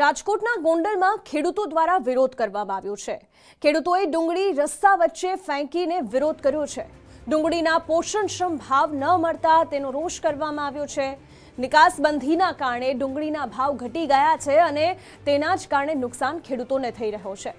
રાજકોટના ગોંડલમાં ખેડૂતો દ્વારા વિરોધ કરવામાં આવ્યો છે. ખેડૂતોએ ડુંગળી રસ્તા વચ્ચે ફેંકીને વિરોધ કર્યો છે. ડુંગળીના પોષણક્ષમ ભાવ ન મળતા તેનો રોષ કરવામાં આવ્યો છે. નિકાસબંધીના કારણે ડુંગળીના ભાવ ઘટી ગયા છે અને તેના જ કારણે નુકસાન ખેડૂતોને થઈ રહ્યો છે.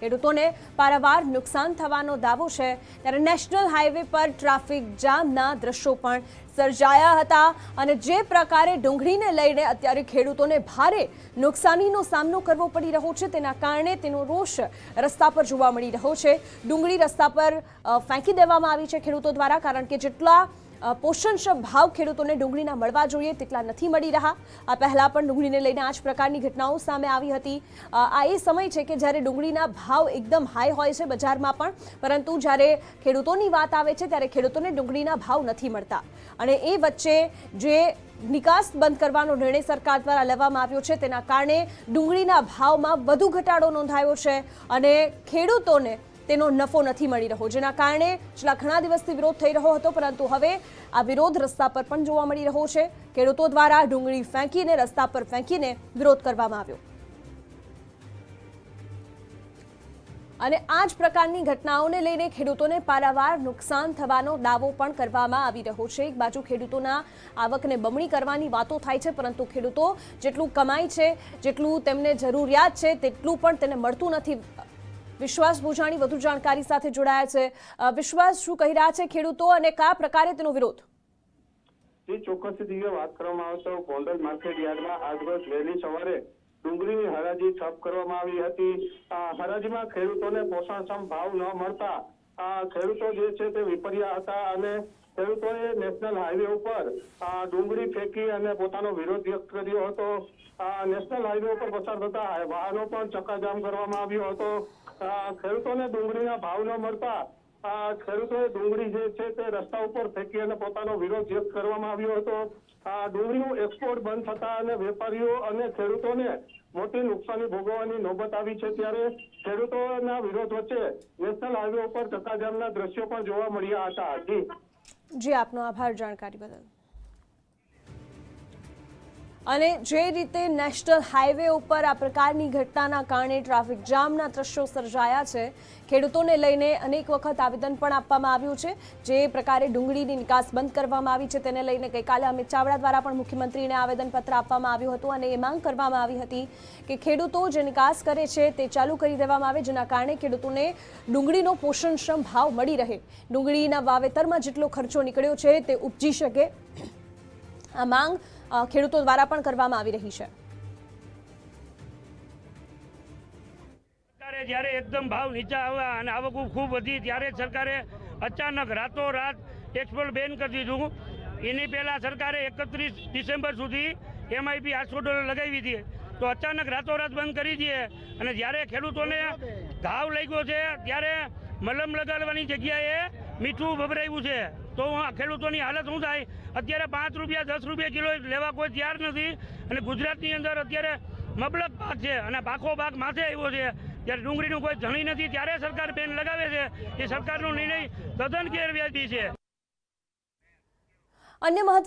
ખેડૂતોને પારાવાર નુકસાન થવાનો દાવો છે, ત્યારે નેશનલ હાઈવે પર ટ્રાફિક જામના દ્રશ્યો પણ સર્જાયા હતા અને જે પ્રકારે ડુંગળીને લઈને અત્યારે ખેડૂતોને ભારે નુકસાનીનો સામનો કરવો પડી રહ્યો છે, તેના કારણે તેનો રોષ રસ્તા પર જોવા મળી રહ્યો છે. ડુંગળી રસ્તા પર ફેંકી દેવામાં આવી છે ખેડૂતો દ્વારા, કારણ કે જેટલા પોષણક્ષમ ભાવ ખેડૂતોને ડુંગળીના મળવા જોઈએ, તેટલા નથી મળી રહ્યા. આ પહેલાં પણ ડુંગળીને લઈને આ જ પ્રકારની ઘટનાઓ સામે આવી હતી. આ એ સમય છે કે જ્યારે ડુંગળીના ભાવ એકદમ હાઈ હોય છે બજારમાં પણ, પરંતુ જ્યારે ખેડૂતોની વાત આવે છે ત્યારે ખેડૂતોને ડુંગળીના ભાવ નથી મળતા. અને એ વચ્ચે જે નિકાસ બંધ કરવાનો નિર્ણય સરકાર દ્વારા લેવામાં આવ્યો છે, તેના કારણે ડુંગળીના ભાવમાં વધુ ઘટાડો નોંધાયો છે અને ખેડૂતોને તેનો નફો નથી મળી રહ્યો, જેના કારણે છેલ્લા ઘણા દિવસથી વિરોધ થઈ રહ્યો હતો, પરંતુ હવે આ વિરોધ રસ્તા પર પણ જોવા મળી રહ્યો છે. ખેડૂતો દ્વારા ડુંગળી ફેંકીને, રસ્તા પર ફેંકીને વિરોધ કરવામાં આવ્યો. અને આ જ પ્રકારની ઘટનાઓને લઈને ખેડૂતોને પારાવાર નુકસાન થવાનો દાવો પણ કરવામાં આવી રહ્યો છે. એક બાજુ ખેડૂતોના આવકને બમણી કરવાની વાતો થાય છે, પરંતુ ખેડૂતો જેટલું કમાય છે, જેટલું તેમને જરૂરિયાત છે, તેટલું પણ તેને મળતું નથી. વિશ્વાસ ભુજાણી વધુ જાણકારી સાથે જોડાયા છે. વિશ્વાસ શું કહી રહ્યા છે ખેડૂતો અને કયા પ્રકારે તેનો વિરોધ? જે ચોક્કસ દિવ્ય વાત કરવામાં આવે તો ગોંડલ માર્કેટ યાર્ડમાં આજરોજ વહેલી સવારે ડુંગળીની હરાજી ઠપ કરવામાં આવી હતી. હરાજીમાં ખેડૂતોને પોષણક્ષમ ભાવ ન મળતા ખેડૂતો જે છે તે વિપર્યા હતા અને ખેડૂતોએ નેશનલ હાઈવે ઉપર ડુંગળી ફેંકી અને પોતાનો વિરોધ વ્યક્ત કર્યો હતો. નેશનલ હાઈવે ઉપર પસાર થતા વાહનો પણ ચક્કાજામ કરવામાં આવ્યો હતો. ખેડૂતોને ડુંગળીના ભાવ ન મળતા ખેડૂતોએ ડુંગળી જે છે તે રસ્તા ઉપર ફેંકી અને પોતાનો વિરોધ વ્યક્ત કરવામાં આવ્યો હતો. આ ડુંગળીનું એક્સપોર્ટ બંધ થતા અને વેપારીઓ અને ખેડૂતોને મોટી નુકસાની ભોગવવાની નોબત આવી છે ત્યારે ખેડૂતોના વિરોધ વચ્ચે નેશનલ હાઈવે ઉપર ચક્કાજામના દ્રશ્યો પણ જોવા મળ્યા હતા. જી, આપનો આભાર જાણકારી બદલ. અને જે રીતે નેશનલ હાઈવે ઉપર આ પ્રકારની ઘટનાના કારણે ટ્રાફિક જામના દ્રશ્યો સર્જાયા છે, ખેડૂતોને લઈને અનેક વખત આવેદન પણ આપવામાં આવ્યું છે. જે પ્રકારે ડુંગળીની નિકાસ બંધ કરવામાં આવી છે, તેને લઈને ગઈકાલે અમિત ચાવડા દ્વારા પણ મુખ્યમંત્રીને આવેદનપત્ર આપવામાં આવ્યું હતું અને એ માંગ કરવામાં આવી હતી કે ખેડૂતો જે નિકાસ કરે છે તે ચાલુ કરી દેવામાં આવે, જેના કારણે ખેડૂતોને ડુંગળીનો પોષણક્ષમ ભાવ મળી રહે. ડુંગળીના વાવેતરમાં જેટલો ખર્ચો નીકળ્યો છે, તે ઉપજી શકે. આ માંગ ખેડૂતો દ્વારા પણ કરવામાં આવી રહી છે. સરકારે જ્યારે એકદમ ભાવ નીચા આવ્યા અને આવક ખૂબ વધી, ત્યારે સરકારે અચાનક રાતોરાત એક્સપોર્ટ બેન કરી દીધું. એની પહેલાં સરકારે એકત્રીસ ડિસેમ્બર સુધી એમઆઈપી આઠસો ડોલર લગાવી હતી તો અચાનક રાતોરાત બંધ કરી દઈએ અને જ્યારે ખેડૂતોને ઘાવ લાગ્યો છે, ત્યારે મલમ લગાડવાની જગ્યાએ મીઠું ભભરાયું છે. તો ખેડૂતોની હાલત શું થાય? અત્યારે પાંચ રૂપિયા, દસ રૂપિયા કિલો લેવા કોઈ તૈયાર નથી. અને ગુજરાતની અંદર અત્યારે મબલક પાક છે અને પાકો પાક માથે આવ્યો છે. ત્યારે ડુંગળીનું કોઈ ધણી નથી. ત્યારે સરકાર બેન લગાવે છે. એ સરકારનો નિર્ણય તદ્દન ગેરવ્યાજી છે. અન્ય